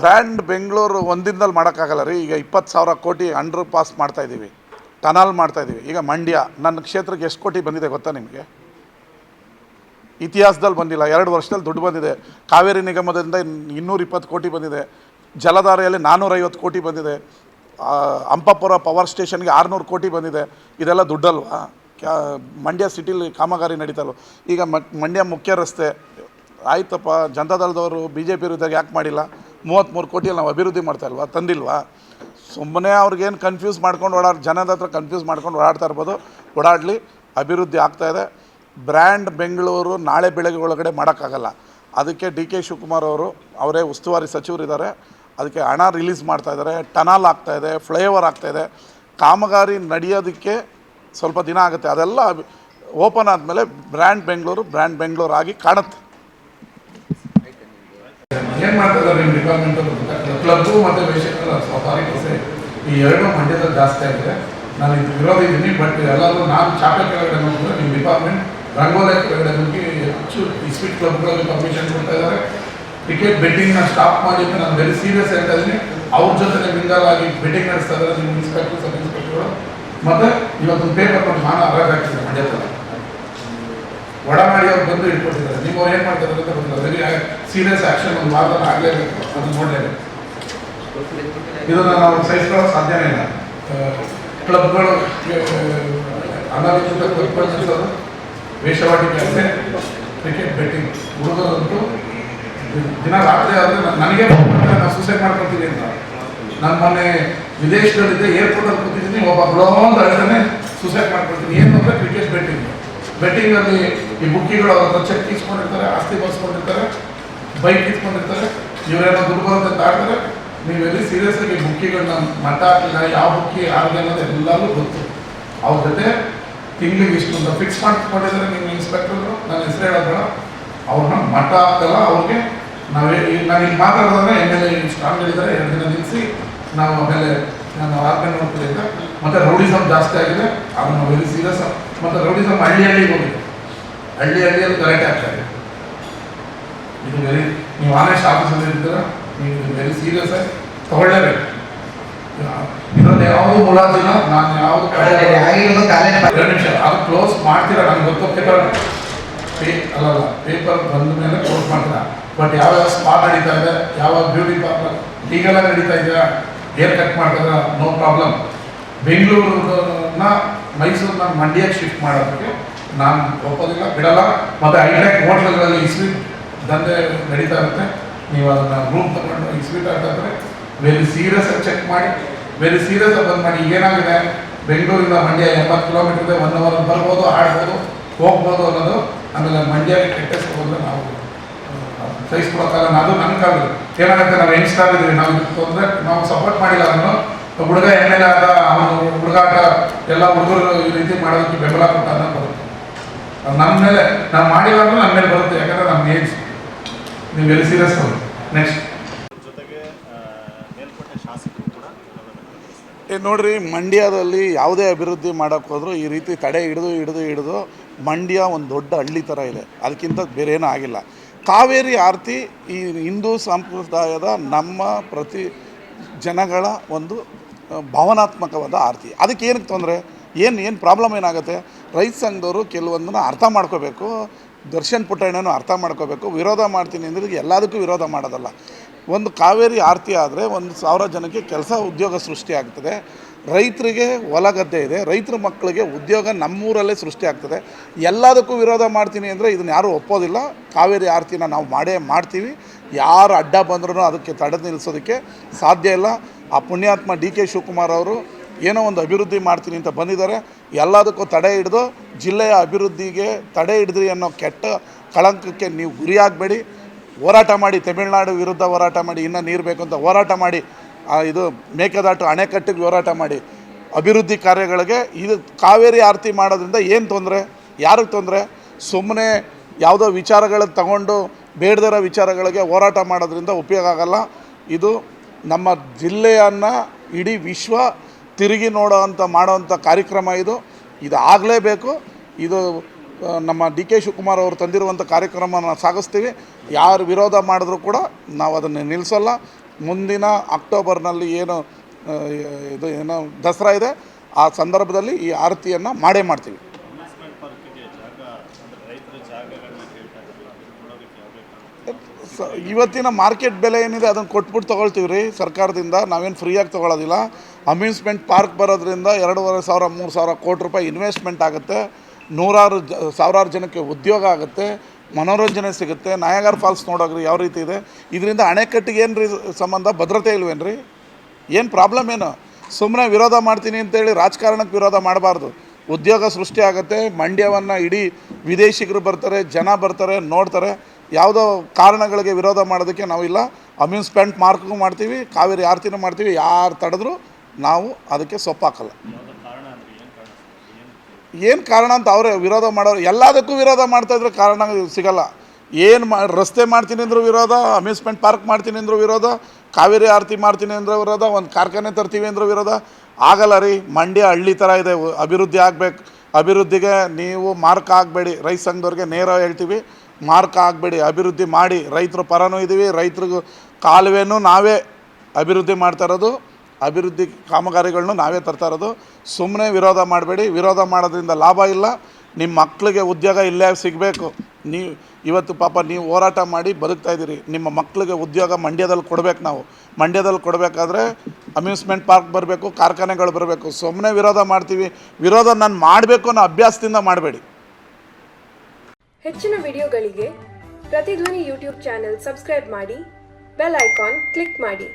Brand Bengaluru ಒಂದಿನದಲ್ಲಿ ಮಾಡೋಕ್ಕಾಗಲ್ಲ ರೀ. ಈಗ ಇಪ್ಪತ್ತು ಸಾವಿರ ಕೋಟಿ ಅಂಡರ್ ಪಾಸ್ ಮಾಡ್ತಾ ಇದ್ದೀವಿ. ಟನಲ್ ಮಾಡ್ತಾ ಇದ್ದೀವಿ. ಈಗ ಮಂಡ್ಯ, ನನ್ನ ಕ್ಷೇತ್ರಕ್ಕೆ ಎಷ್ಟು ಕೋಟಿ ಬಂದಿದೆ ಗೊತ್ತಾ ನಿಮಗೆ? ಇತಿಹಾಸದಲ್ಲಿ ಬಂದಿಲ್ಲ. ಎರಡು ವರ್ಷದಲ್ಲಿ ದುಡ್ಡು ಬಂದಿದೆ. ಕಾವೇರಿ ನಿಗಮದಿಂದ ಇನ್ನೂರ ಇಪ್ಪತ್ತು ಕೋಟಿ ಬಂದಿದೆ. ಜಲಧಾರೆಯಲ್ಲಿ ನಾನ್ನೂರೈವತ್ತು ಕೋಟಿ ಬಂದಿದೆ. ಅಂಪಾಪುರ ಪವರ್ ಸ್ಟೇಷನ್ಗೆ ಆರುನೂರು ಕೋಟಿ ಬಂದಿದೆ. ಇದೆಲ್ಲ ದುಡ್ಡಲ್ವಾ? ಮಂಡ್ಯ ಸಿಟಿಲಿ ಕಾಮಗಾರಿ ನಡೀತಲ್ವ? ಈಗ ಮಂಡ್ಯ ಮುಖ್ಯ ರಸ್ತೆ ಆಯ್ತಪ್ಪ, ಜನತಾದಳದವರು ಬಿ ಜೆ ಪಿ ವಿರುದ್ಧ ಯಾಕೆ ಮಾಡಿಲ್ಲ? ಮೂವತ್ತ್ಮೂರು ಕೋಟಿಯಲ್ಲಿ ನಾವು ಅಭಿವೃದ್ಧಿ ಮಾಡ್ತಾ ಇಲ್ವಾ? ತಂದಿಲ್ವಾ? ಸುಮ್ಮನೆ ಅವ್ರಿಗೇನು ಕನ್ಫ್ಯೂಸ್ ಮಾಡ್ಕೊಂಡು ಓಡಾಡ್ ಜನದ ಹತ್ರ ಕನ್ಫ್ಯೂಸ್ ಮಾಡ್ಕೊಂಡು ಓಡಾಡ್ತಾ ಇರ್ಬೋದು. ಓಡಾಡಲಿ, ಅಭಿವೃದ್ಧಿ ಆಗ್ತಾಯಿದೆ ಬ್ರ್ಯಾಂಡ್ ಬೆಂಗಳೂರು ನಾಳೆ ಬೆಳಗ್ಗೆ ಒಳಗಡೆ ಮಾಡೋಕ್ಕಾಗಲ್ಲ. ಅದಕ್ಕೆ ಡಿ ಕೆ ಶಿವಕುಮಾರ್ ಅವರು, ಅವರೇ ಉಸ್ತುವಾರಿ ಸಚಿವರಿದ್ದಾರೆ. ಅದಕ್ಕೆ ಹಣ ರಿಲೀಸ್ ಮಾಡ್ತಾ ಇದ್ದಾರೆ. ಟನಲ್ ಆಗ್ತಾಯಿದೆ ಫ್ಲೈಓವರ್ ಆಗ್ತಾಯಿದೆ ಕಾಮಗಾರಿ ನಡೆಯೋದಕ್ಕೆ ಸ್ವಲ್ಪ ದಿನ ಆಗುತ್ತೆ. ಅದೆಲ್ಲ ಓಪನ್ ಆದಮೇಲೆ ಬ್ರ್ಯಾಂಡ್ ಬೆಂಗಳೂರು ಬ್ರ್ಯಾಂಡ್ ಬೆಂಗಳೂರು ಆಗಿ ಕಾಣುತ್ತೆ. ಏನ್ ಮಾಡ್ತಾರೆ ನಿಮ್ಮ ಡಿಪಾರ್ಟ್ಮೆಂಟ್ ಕ್ಲಬ್ ಮತ್ತೆ ವೇಷಗಳ ಅಥಾರಿಟೀಸ್ ಈ ಎರಡು ಮಂಡ್ಯದಲ್ಲಿ ಜಾಸ್ತಿ ಆಗಿದೆ. ನಾನು ಇದು ವಿರೋಧ ಇದ್ದೀನಿ ಬಟ್ ಎಲ್ಲರೂ ನಾನು ಚಾಪೆ ಕೆಳಗಡೆ ನೋಡಿದ್ರೆ ನಿಮ್ಮ ಡಿಪಾರ್ಟ್ಮೆಂಟ್ ರಂಗೋಲಿ ಕೆಳಗಡೆ ನುಗ್ಗಿ ಹೆಚ್ಚು ಈ ಸ್ವೀಟ್ ಕ್ಲಬ್ಗಳಲ್ಲಿ ಪರ್ಮಿಷನ್ ಕೊಡ್ತಾ ಇದ್ದಾರೆ. ಕ್ರಿಕೆಟ್ ಬೆಟ್ಟಿಂಗ್ನ ಸ್ಟಾಪ್ ಮಾಡಿದ್ದು ನಾನು ವೆರಿ ಸೀರಿಯಸ್ ಹೇಳ್ತಾ ಇದ್ದೀನಿ. ಅವ್ರ ಜೊತೆ ಮಿಂಗಲ್ ಆಗಿ ಬೆಟ್ಟಿಂಗ್ ನಡೆಸ್ತಾ ಇದ್ದಾರೆ, ನಿಮ್ಮ ಇನ್ಸ್ಪೆಕ್ಟರ್ ಸಬ್ ಇನ್ಸ್ಪೆಕ್ಟರ್ಗಳು ಮತ್ತು ಇವತ್ತೊಂದು ಪೇಪರ್ ಒಂದು ಮಾನ ಹರಾಜಾಗ್ತಿದೆ ಮಂಡ್ಯದಲ್ಲಿ. ಅವ್ರು ಬಂದು ಇಟ್ಕೊಟ್ಟಿದ್ದಾರೆ ನೀವು ಅವ್ರು ಏನು ಮಾಡ್ತಾರೆ ಅಂತ ಗೊತ್ತಿಲ್ಲ ಸೀರಿಯಸ್ ಆಕ್ಷನ್ ಒಂದು ವಾರದಲ್ಲಿ ಆಗಲೇಬೇಕು. ಅದು ನೋಡಲೇಬೇಕು. ಇದನ್ನು ನಾವು ಸಹಿಸ್ಕೊಳ್ಳೋಕೆ ಸಾಧ್ಯನೇ ಇಲ್ಲ. ಕ್ಲಬ್ಗಳು ಅನಾಧಿಕೃತ ಕ್ಲಬ್ಗಳು ವೇಷವಾಟಿ ಕೆಲಸ ಕ್ರಿಕೆಟ್ ಬೆಟ್ಟಿಂಗ್ ಹುಡುಗರಂತೂ ದಿನ ರಾತ್ರಿ ಆದರೆ ನನಗೆ ನಾನು ಸೂಸೈಡ್ ಮಾಡ್ಕೊತೀನಿ ಅಂತ. ನಾನು ಮನೆ ವಿದೇಶದಲ್ಲಿದ್ದೆ, ಏರ್ಪೋರ್ಟಲ್ಲಿ ಕೂತಿದ್ದೀನಿ, ಒಬ್ಬ ಬ್ಲೋಂದ್ ಹೇಳ್ತಾನೆ ಸೂಸೈಡ್ ಮಾಡ್ಕೊಳ್ತೀನಿ. ಏನು ಅಂದರೆ ಕ್ರಿಕೆಟ್ ಬೆಟ್ಟಿಂಗ್ ಬೆಟ್ಟಿಂಗಲ್ಲಿ ಈ ಬುಕ್ಕಿಗಳು ಅವ್ರ ಚೆಕ್ ಇಸ್ಕೊಂಡಿರ್ತಾರೆ, ಆಸ್ತಿ ಬಸ್ಕೊಂಡಿರ್ತಾರೆ ಬೈಕ್ ಇಸ್ಕೊಂಡಿರ್ತಾರೆ, ಇವರೇನೋ ದುರ್ಬಲತೆ ತಾಡ್ತಾರೆ ನೀವೆಲ್ಲಿ ಸೀರಿಯಸ್ ಆಗಿ ಬುಕ್ಕಿಗಳನ್ನ ಮಟ್ಟ ಹಾಕಿಲ್ಲ ಯಾವ ಬುಕ್ಕಿ ಆಗಲಿ ಅನ್ನೋದು ಎಲ್ಲರೂ ಗೊತ್ತು. ಅವ್ರ ಜೊತೆ ತಿಂಗಳಿಗೆ ಇಷ್ಟು ಅಂತ ಫಿಕ್ಸ್ ಮಾಡ್ಕೊಂಡಿದ್ದಾರೆ ನಿಮ್ಮ ಇನ್ಸ್ಪೆಕ್ಟರ್ ನನ್ನ ಹೆಸರು ಹೇಳೋದ್ರ ಬೇಡ. ಅವ್ರನ್ನ ಮಟ್ಟ ಹಾಕಲ್ಲ ಅವ್ರಿಗೆ ನಾವೇ ಈಗ ನಾನು ಇಲ್ಲಿ ಮಾತಾಡೋದ್ರೆ ಎಂ ಎಲ್ ಎ ಸ್ಟ್ರಾಂಗ್ ಹೇಳಿದ್ದಾರೆ ಎರಡು ದಿನ ನಿಲ್ಲಿಸಿ ನಾವು ಆಮೇಲೆ ನಾನು ವಾರ್ತೆ ನೋಡ್ತಿದ್ದೆ ಮತ್ತು ರೌಡಿಸಮ್ ಜಾಸ್ತಿ ಆಗಿದೆ. ಅದನ್ನು ವೆರಿ ಸೀರಿಯಸ್ ಮತ್ತು ರೌಡಿಸಮ್ ಹಳ್ಳಿ ಹಳ್ಳಿಗೆ ಹೋಗಿದೆ. ಹಳ್ಳಿ ಹಳ್ಳಿಯಲ್ಲಿ ಕರೆಕ್ಟ್ ಆಗ್ತಾ ಇದೆ. ಇದು ವೆರಿ ನೀವು ಆನೆಸ್ಟ್ ಆಫೀಸಲ್ಲಿ ಇರ್ತೀರ ನೀವು ಇದು ವೆರಿ ಸೀರಿಯಸ್ ಆಗಿ ತಗೊಳ್ಳೇಬೇಕು. ಇದರಲ್ಲಿ ಯಾವುದು ಮುಲಾಜಿಲ್ಲ ನಾನು ಯಾವುದು ಎರಡು ನಿಮಿಷ. ಅದು ಕ್ಲೋಸ್ ಮಾಡ್ತೀರಾ? ನನಗೆ ಗೊತ್ತು ಪೇಪರ್ ಪೇ ಅಲ್ಲಲ್ಲ ಪೇಪರ್ ಬಂದ ಮೇಲೆ ಕ್ಲೋಸ್ ಮಾಡ್ತೀರಾ? ಬಟ್ ಯಾವ್ಯಾವ ಸ್ಪಾಟ್ ನಡೀತಾ ಇದೆ? ಯಾವ ಬ್ಯೂಟಿ ಪಾರ್ಲರ್ ಲೀಗಲಾಗಿ ನಡೀತಾ ಇದೆಯಾ? ಹೇರ್ ಕಟ್ ಮಾಡಿದಾಗ ನೋ ಪ್ರಾಬ್ಲಮ್ ಬೆಂಗಳೂರನ್ನ ಮೈಸೂರನ್ನ ಮಂಡ್ಯಕ್ಕೆ ಶಿಫ್ಟ್ ಮಾಡೋದಕ್ಕೆ ನಾನು ಒಪ್ಪೋದಿಲ್ಲ, ಬಿಡಲ್ಲ. ಮತ್ತು ಐಟೆಕ್ ಹೋಟ್ಲ್ಗಳಲ್ಲಿ ಇಸ್ವೀಟ್ ದಂಧೆ ನಡೀತಾ ಇರುತ್ತೆ. ನೀವು ಅದನ್ನು ರೂಮ್ ತಗೊಂಡು ಆಗ್ತಾ ಇದ್ರೆ ವೆರಿ ಸೀರಿಯಸ್ ಆಗಿ ಚೆಕ್ ಮಾಡಿ. ವೆರಿ ಸೀರಿಯಸ್ ಆಗಿ ಬಂದ್ ಮಾಡಿ. ಏನಾಗಿದೆ ಬೆಂಗಳೂರಿಂದ ಮಂಡ್ಯ ಎಂಬತ್ತು ಕಿಲೋಮೀಟರ್ ಇದೆ. ಒನ್ ಅವರ್ ಬರ್ಬೋದು, ಆಡ್ಬೋದು, ಹೋಗ್ಬೋದು ಅನ್ನೋದು ಆಮೇಲೆ ಮಂಡ್ಯ ಕೆಟ್ಟ ಹೆಸರು ಬಂದರೆ ನಾವು ಸಹಿಸ್ಕೊಳಕ್ಕಾಗಲ್ಲ ನಾನು ನನ್ನ ಕಾಲದಲ್ಲಿ ಏನಾಗುತ್ತೆ ನಾವು ಯಂಗ್ಸ್ಟರ್ ಇದ್ದೀವಿ ನಾವು ತೊಂದರೆ ನಾವು ಸಪೋರ್ಟ್ ಮಾಡಿಲ್ಲ ಅದನ್ನು ಹುಡುಗ ಎಂ ಎಲ್ ಎ ಆದ ಅವನು ಹುಡುಗಾಟ ಎಲ್ಲ ಹುಡುಗರು ಈ ರೀತಿ ಮಾಡೋದಕ್ಕೆ ಬೆಂಬಲ ಕೊಟ್ಟ ಅಂತ ಬರುತ್ತೆ. ಅದು ನನ್ನ ಮೇಲೆ ನಾವು ಮಾಡಿಲ್ಲ ಅಂದ್ರೆ ನನ್ನ ಮೇಲೆ ಬರುತ್ತೆ ಯಾಕಂದ್ರೆ ನಮ್ಮ ಏಜ್ ನೀವು ವೆರಿ ಸೀರಿಯಸ್ ಅವರು? ನೆಕ್ಸ್ಟ್ ವ್ಯಕ್ತಪಡಿಸ್ತಾರೆ. ನೋಡ್ರಿ ಮಂಡ್ಯದಲ್ಲಿ ಯಾವುದೇ ಅಭಿವೃದ್ಧಿ ಮಾಡೋಕ್ಕೆ ಹೋದರೂ ಈ ರೀತಿ ತಡೆ ಹಿಡಿದು ಹಿಡಿದು ಹಿಡಿದು ಮಂಡ್ಯ ಒಂದು ದೊಡ್ಡ ಹಳ್ಳಿ ಥರ ಇದೆ. ಅದಕ್ಕಿಂತ ಬೇರೆ ಏನೂ ಆಗಿಲ್ಲ. ಕಾವೇರಿ ಆರತಿ ಈ ಹಿಂದೂ ಸಂಪ್ರದಾಯದ ನಮ್ಮ ಪ್ರತಿ ಜನಗಳ ಒಂದು ಭಾವನಾತ್ಮಕವಾದ ಆರತಿ. ಅದಕ್ಕೆ ಏನಕ್ಕೆ ತೊಂದರೆ? ಏನು ಏನು ಪ್ರಾಬ್ಲಮ್ ಏನಾಗುತ್ತೆ? ರೈತ ಸಂಘದವರು ಕೆಲವೊಂದನ್ನು ಅರ್ಥ ಮಾಡ್ಕೋಬೇಕು, ದರ್ಶನ್ ಪುಟ್ಟಣ್ಣನೂ ಅರ್ಥ ಮಾಡ್ಕೋಬೇಕು, ವಿರೋಧ ಮಾಡ್ತೀನಿ ಅಂದರೆ ಎಲ್ಲದಕ್ಕೂ ವಿರೋಧ ಮಾಡೋದಲ್ಲ. ಒಂದು ಕಾವೇರಿ ಆರತಿ ಆದರೆ ಒಂದು ಸಾವಿರ ಜನಕ್ಕೆ ಕೆಲಸ ಉದ್ಯೋಗ ಸೃಷ್ಟಿ ಆಗ್ತದೆ. ರೈತರಿಗೆ ಹೊಲ ಗದ್ದೆ ಇದೆ. ರೈತರ ಮಕ್ಕಳಿಗೆ ಉದ್ಯೋಗ ನಮ್ಮೂರಲ್ಲೇ ಸೃಷ್ಟಿ ಆಗ್ತದೆ. ಎಲ್ಲದಕ್ಕೂ ವಿರೋಧ ಮಾಡ್ತೀನಿ ಅಂದರೆ ಇದನ್ನು ಯಾರೂ ಒಪ್ಪೋದಿಲ್ಲ. ಕಾವೇರಿ ಆರತಿನ ನಾವು ಮಾಡೇ ಮಾಡ್ತೀವಿ. ಯಾರು ಅಡ್ಡ ಬಂದ್ರೂ ಅದಕ್ಕೆ ತಡೆ ನಿಲ್ಲಿಸೋದಕ್ಕೆ ಸಾಧ್ಯ ಇಲ್ಲ. ಆ ಪುಣ್ಯಾತ್ಮ ಡಿ ಕೆ ಶಿವಕುಮಾರ್ ಅವರು ಏನೋ ಒಂದು ಅಭಿವೃದ್ಧಿ ಮಾಡ್ತೀನಿ ಅಂತ ಬಂದಿದ್ದಾರೆ. ಎಲ್ಲದಕ್ಕೂ ತಡೆ ಹಿಡಿದು ಜಿಲ್ಲೆಯ ಅಭಿವೃದ್ಧಿಗೆ ತಡೆ ಹಿಡಿದ್ರಿ ಅನ್ನೋ ಕೆಟ್ಟ ಕಳಂಕಕ್ಕೆ ನೀವು ಗುರಿಯಾಗಬೇಡಿ. ಹೋರಾಟ ಮಾಡಿ ತಮಿಳುನಾಡು ವಿರುದ್ಧ ಹೋರಾಟ ಮಾಡಿ, ಇನ್ನೂ ನೀರು ಬೇಕು ಅಂತ ಹೋರಾಟ ಮಾಡಿ ಇದು ಮೇಕೆದಾಟು ಅಣೆಕಟ್ಟಿಗೆ ಹೋರಾಟ ಮಾಡಿ. ಅಭಿವೃದ್ಧಿ ಕಾರ್ಯಗಳಿಗೆ ಇದು ಕಾವೇರಿ ಆರತಿ ಮಾಡೋದ್ರಿಂದ ಏನು ತೊಂದರೆ? ಯಾರಿಗೆ ತೊಂದರೆ? ಸುಮ್ಮನೆ ಯಾವುದೋ ವಿಚಾರಗಳನ್ನು ತಗೊಂಡು ಬೇಡದಿರೋ ವಿಚಾರಗಳಿಗೆ ಹೋರಾಟ ಮಾಡೋದ್ರಿಂದ ಉಪಯೋಗ ಆಗಲ್ಲ. ಇದು ನಮ್ಮ ಜಿಲ್ಲೆಯನ್ನು ಇಡೀ ವಿಶ್ವ ತಿರುಗಿ ನೋಡೋ ಅಂಥ ಮಾಡೋವಂಥ ಕಾರ್ಯಕ್ರಮ ಇದು. ಇದು ಆಗಲೇಬೇಕು. ಇದು ನಮ್ಮ ಡಿ ಕೆ ಶಿವಕುಮಾರ್ ಅವರು ತಂದಿರುವಂಥ ಕಾರ್ಯಕ್ರಮನ ಸಾಗಿಸ್ತೀವಿ. ಯಾರು ವಿರೋಧ ಮಾಡಿದ್ರೂ ಕೂಡ ನಾವು ಅದನ್ನು ನಿಲ್ಲಿಸಲ್ಲ ಮುಂದಿನ ಅಕ್ಟೋಬರ್ನಲ್ಲಿ ಏನು ಇದು ಏನೋ ದಸರಾ ಇದೆ, ಆ ಸಂದರ್ಭದಲ್ಲಿ ಈ ಆರತಿಯನ್ನು ಮಾಡೇ ಮಾಡ್ತೀವಿ. ಇವತ್ತಿನ ಮಾರ್ಕೆಟ್ ಬೆಲೆ ಏನಿದೆ ಅದನ್ನು ಕೊಟ್ಬಿಟ್ಟು ತೊಗೊಳ್ತೀವಿ ರೀ ಸರ್ಕಾರದಿಂದ. ನಾವೇನು ಫ್ರೀಯಾಗಿ ತೊಗೊಳೋದಿಲ್ಲ. ಅಮ್ಯೂಸ್ಮೆಂಟ್ ಪಾರ್ಕ್ ಬರೋದ್ರಿಂದ ಎರಡೂವರೆ ಸಾವಿರ, ಮೂರು ಸಾವಿರ ಕೋಟಿ ರೂಪಾಯಿ ಇನ್ವೆಸ್ಟ್ಮೆಂಟ್ ಆಗುತ್ತೆ. ನೂರಾರು ಜ, ಸಾವಿರಾರು ಜನಕ್ಕೆ ಉದ್ಯೋಗ ಆಗುತ್ತೆ, ಮನೋರಂಜನೆ ಸಿಗುತ್ತೆ ನಾಯಗಾರ್ ಫಾಲ್ಸ್ ನೋಡೋಗ್ರಿ ಯಾವ ರೀತಿ ಇದೆ. ಇದರಿಂದ ಅಣೆಕಟ್ಟಿಗೆ ಏನು ರೀ ಸಂಬಂಧ? ಭದ್ರತೆ ಇಲ್ವೇನು ಏನು ಪ್ರಾಬ್ಲಮ್ ಏನು? ಸುಮ್ಮನೆ ವಿರೋಧ ಮಾಡ್ತೀನಿ ಅಂತೇಳಿ ರಾಜಕಾರಣಕ್ಕೆ ವಿರೋಧ ಮಾಡಬಾರ್ದು. ಉದ್ಯೋಗ ಸೃಷ್ಟಿ ಆಗುತ್ತೆ, ಮಂಡ್ಯವನ್ನು ಇಡೀ ವಿದೇಶಿಗರು ಬರ್ತಾರೆ, ಜನ ಬರ್ತಾರೆ, ನೋಡ್ತಾರೆ. ಯಾವುದೋ ಕಾರಣಗಳಿಗೆ ವಿರೋಧ ಮಾಡೋದಕ್ಕೆ ನಾವಿಲ್ಲ ಅಮ್ಯೂಸ್ಮೆಂಟ್ ಮಾರ್ಕ್ಗೂ ಮಾಡ್ತೀವಿ, ಕಾವೇರಿ ಆರತಿನೂ ಮಾಡ್ತೀವಿ, ಯಾರು ತಡೆದ್ರೂ ನಾವು ಅದಕ್ಕೆ ಸೊಪ್ಪಾಕಲ್ಲ ಯಾವುದೋ ಕಾರಣ ಅಂದರೆ ಏನು ಕಾರಣ ಸರ್ ಏನು ಕಾರಣ ಅಂತ ಅವರೇ ವಿರೋಧ ಮಾಡೋರು? ಎಲ್ಲದಕ್ಕೂ ವಿರೋಧ ಮಾಡ್ತಾಯಿದ್ರೆ ಕಾರಣ ಸಿಗಲ್ಲ. ಏನು ಮಾ ರಸ್ತೆ ಮಾಡ್ತೀನಿ ಅಂದ್ರೂ ವಿರೋಧ ಅಮ್ಯೂಸ್ಮೆಂಟ್ ಪಾರ್ಕ್ ಮಾಡ್ತೀನಿ ಅಂದ್ರೂ ವಿರೋಧ, ಕಾವೇರಿ ಆರತಿ ಮಾಡ್ತೀನಿ ಅಂದ್ರೆ ವಿರೋಧ, ಒಂದು ಕಾರ್ಖಾನೆ ತರ್ತೀವಿ ಅಂದ್ರು ವಿರೋಧ. ಆಗಲ್ಲ ರೀ, ಮಂಡ್ಯ ಹಳ್ಳಿ ಥರ ಇದೆ ಅಭಿವೃದ್ಧಿ ಆಗಬೇಕು. ಅಭಿವೃದ್ಧಿಗೆ ನೀವು ಮಾರ್ಕ್ ಆಗಬೇಡಿ. ರೈತ ಸಂಘದವ್ರಿಗೆ ನೇರ ಹೇಳ್ತೀವಿ, ಮಾರ್ಕ್ ಆಗಬೇಡಿ. ಅಭಿವೃದ್ಧಿ ಮಾಡಿ. ರೈತರ ಪರನೂ ಇದ್ದೀವಿ ರೈತರಿಗೂ ಕಾಲುವೆನೂ ನಾವೇ ಅಭಿವೃದ್ಧಿ ಮಾಡ್ತಾ ಇರೋದು. ಅಭಿವೃದ್ಧಿ ಕಾಮಗಾರಿಗಳನ್ನೂ ನಾವೇ ತರ್ತಾ ಇರೋದು. ಸುಮ್ಮನೆ ವಿರೋಧ ಮಾಡಬೇಡಿ. ವಿರೋಧ ಮಾಡೋದ್ರಿಂದ ಲಾಭ ಇಲ್ಲ. ನಿಮ್ಮ ಮಕ್ಕಳಿಗೆ ಉದ್ಯೋಗ ಇಲ್ಲೇ ಸಿಗಬೇಕು. ನೀವು ಇವತ್ತು ಪಾಪ ನೀವು ಹೋರಾಟ ಮಾಡಿ ಬದುಕ್ತಾ ಇದ್ದೀರಿ. ನಿಮ್ಮ ಮಕ್ಕಳಿಗೆ ಉದ್ಯೋಗ ಮಂಡ್ಯದಲ್ಲಿ ಕೊಡಬೇಕು ನಾವು. ಮಂಡ್ಯದಲ್ಲಿ ಕೊಡಬೇಕಾದ್ರೆ ಅಮ್ಯೂಸ್ಮೆಂಟ್ ಪಾರ್ಕ್ ಬರಬೇಕು, ಕಾರ್ಖಾನೆಗಳು ಬರಬೇಕು. ಸುಮ್ಮನೆ ವಿರೋಧ ಮಾಡ್ತೀವಿ. ವಿರೋಧ ನಾನು ಮಾಡಬೇಕು ಅನ್ನೋ ಅಭ್ಯಾಸದಿಂದ ಮಾಡಬೇಡಿ. ಹೆಚ್ಚಿನ ವಿಡಿಯೋಗಳಿಗೆ ಪ್ರತಿಧ್ವನಿ ಯೂಟ್ಯೂಬ್ ಚಾನೆಲ್ ಸಬ್ಸ್ಕ್ರೈಬ್ ಮಾಡಿ, ಬೆಲ್ ಐಕಾನ್ ಕ್ಲಿಕ್ ಮಾಡಿ.